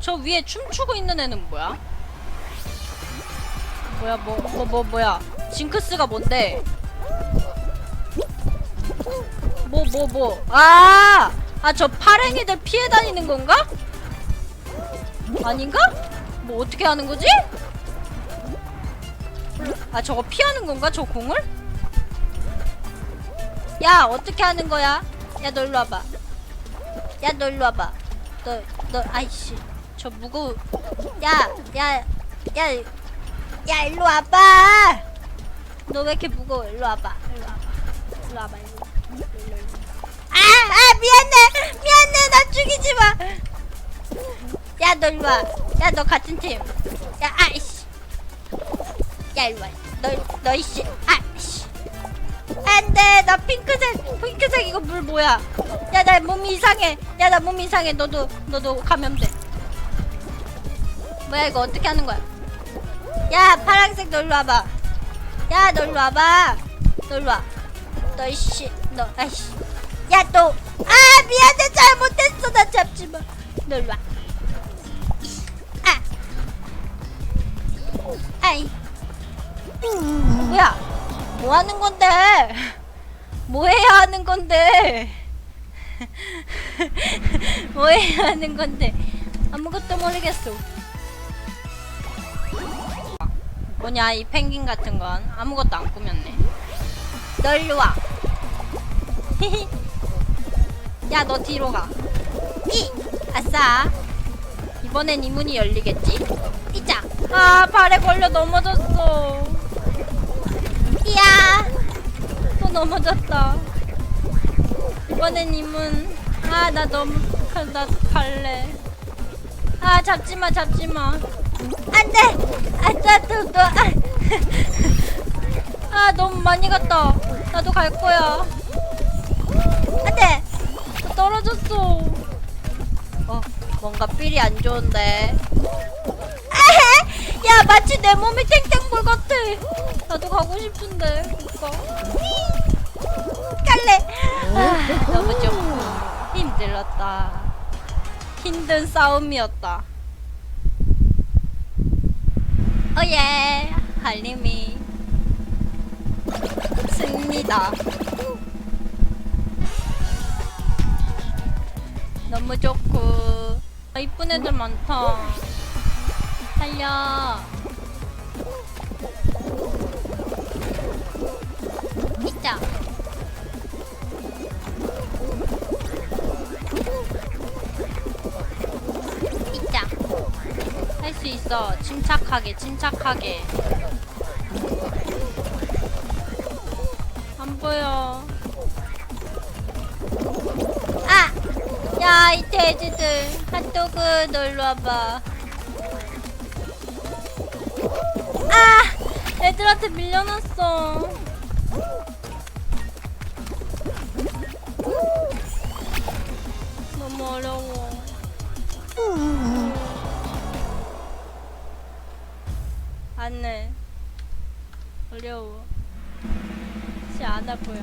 저 위에 춤추고 있는 애는 뭐야? 뭐야 뭐뭐 뭐 뭐, 야 징크스가 뭔데? 뭐 뭐 뭐? 아! 아 저 파랭이들 피해 다니는 건가? 아닌가? 뭐 어떻게 하는 거지? 아 저거 피하는 건가 저 공을? 야 어떻게 하는 거야? 야 너 일로 와봐 야 너 일로 와봐 너 너 아이씨 저 무거워. 야야야 야 야, 일로 와봐. 너 왜 이렇게 무거워? 일로 와봐. 일로 와봐. 일로 와봐 일로 일로 일로 일로. 아, 아 미안해. 미안해. 나 죽이지 마 야 너 일로 와 야 너 같은 팀 야 아이씨. 야 일로 와 너 너 이씨. 아이씨. 안돼. 나 핑크색 핑크색 이거 물 뭐야? 야 나 몸이 이상해. 야 나 몸이 이상해. 너도 너도 감염돼 뭐야 이거 어떻게 하는 거야? 야 파란색 너 일로 와봐. 야 너 일로 와봐. 너 일로 와 너 이씨 너 아이씨. 야 너 아 미안해. 잘못했어. 나 잡지 마. 너 일로 와. 아. 아이. 뭐야? 뭐 하는 건데? 뭐 해야 하는 건데? 뭐 해야 하는 건데? 아무것도 모르겠어 뭐냐 이 펭귄 같은 건. 아무것도 안 꾸몄네. 너 일로 와. 야 너 뒤로 가. 이! 아싸. 이번엔 이 문이 열리겠지? 이자. 아 발에 걸려 넘어졌어. 이야. 또 넘어졌다. 이번엔 이문. 아 나 너무 가- 나 갈래. 아 잡지마 잡지마 안돼! 안돼 또또. 아. 아 너무 많이 갔다. 나도 갈 거야. 안돼! 나 떨어졌어. 어 뭔가 필이 안 좋은데. 아헤! 야 마치 내 몸이 탱탱볼 같아. 나도 가고 싶은데 오빠 갈래. 아 너무 좋고 힘들었다. 힘든 싸움이었다 어예. 할림이. 승리다. 너무 좋고. 아, 이쁜 애들 많다. 달려 있어 침착하게 침착하게 안 보여 아! 야, 이 돼지들. 핫도그, 너 일로 와봐. 아! 애들한테 밀려났어. 너무 어려워. 안 해. 어려워. 진짜 안아 보여.